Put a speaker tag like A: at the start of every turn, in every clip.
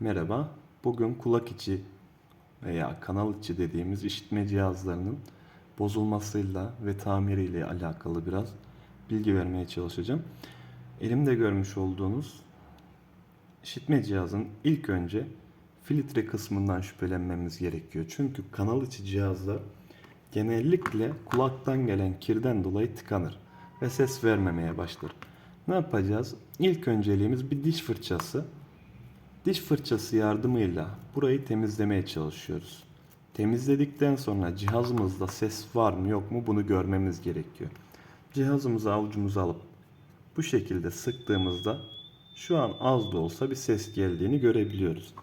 A: Merhaba. Bugün kulak içi veya kanal içi dediğimiz işitme cihazlarının bozulmasıyla ve tamiriyle alakalı biraz bilgi vermeye çalışacağım. Elimde görmüş olduğunuz işitme cihazın ilk önce filtre kısmından şüphelenmemiz gerekiyor. Çünkü kanal içi cihazlar genellikle kulaktan gelen kirden dolayı tıkanır ve ses vermemeye başlar. Ne yapacağız? İlk önceliğimiz bir diş fırçası Diş fırçası yardımıyla burayı temizlemeye çalışıyoruz. Temizledikten sonra cihazımızda ses var mı yok mu bunu görmemiz gerekiyor. Cihazımızı avucumuza alıp bu şekilde sıktığımızda şu an az da olsa bir ses geldiğini görebiliyoruz.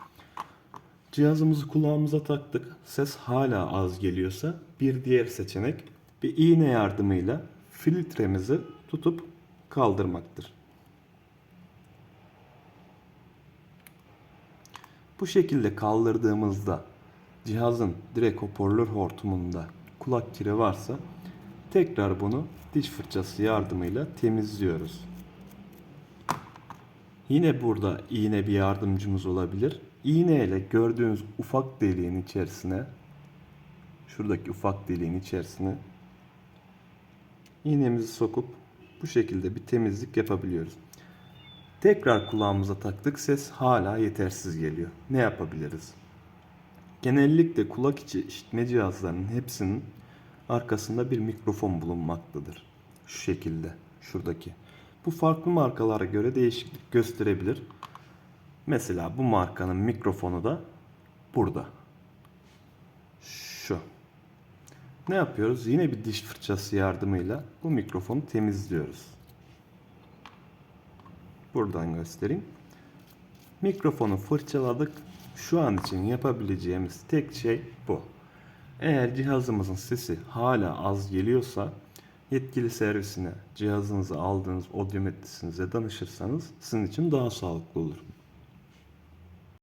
A: Cihazımızı kulağımıza taktık. Ses hala az geliyorsa bir diğer seçenek bir iğne yardımıyla filtremizi tutup kaldırmaktır. Bu şekilde kaldırdığımızda cihazın direkt hoparlör hortumunda kulak kiri varsa tekrar bunu diş fırçası yardımıyla temizliyoruz. Yine burada iğne bir yardımcımız olabilir. İğne ile gördüğünüz ufak deliğin içerisine şuradaki ufak deliğin içerisine iğnemizi sokup bu şekilde bir temizlik yapabiliyoruz. Tekrar kulağımıza taktık ses hala yetersiz geliyor. Ne yapabiliriz? Genellikle kulak içi işitme cihazlarının hepsinin arkasında bir mikrofon bulunmaktadır. Şu şekilde, şuradaki. Bu farklı markalara göre değişiklik gösterebilir. Mesela bu markanın mikrofonu da burada. Şu. Ne yapıyoruz? Yine bir diş fırçası yardımıyla bu mikrofonu temizliyoruz. Buradan göstereyim. Mikrofonu fırçaladık. Şu an için yapabileceğimiz tek şey bu. Eğer cihazımızın sesi hala az geliyorsa yetkili servisine cihazınızı aldığınız audiometrisinize danışırsanız sizin için daha sağlıklı olur.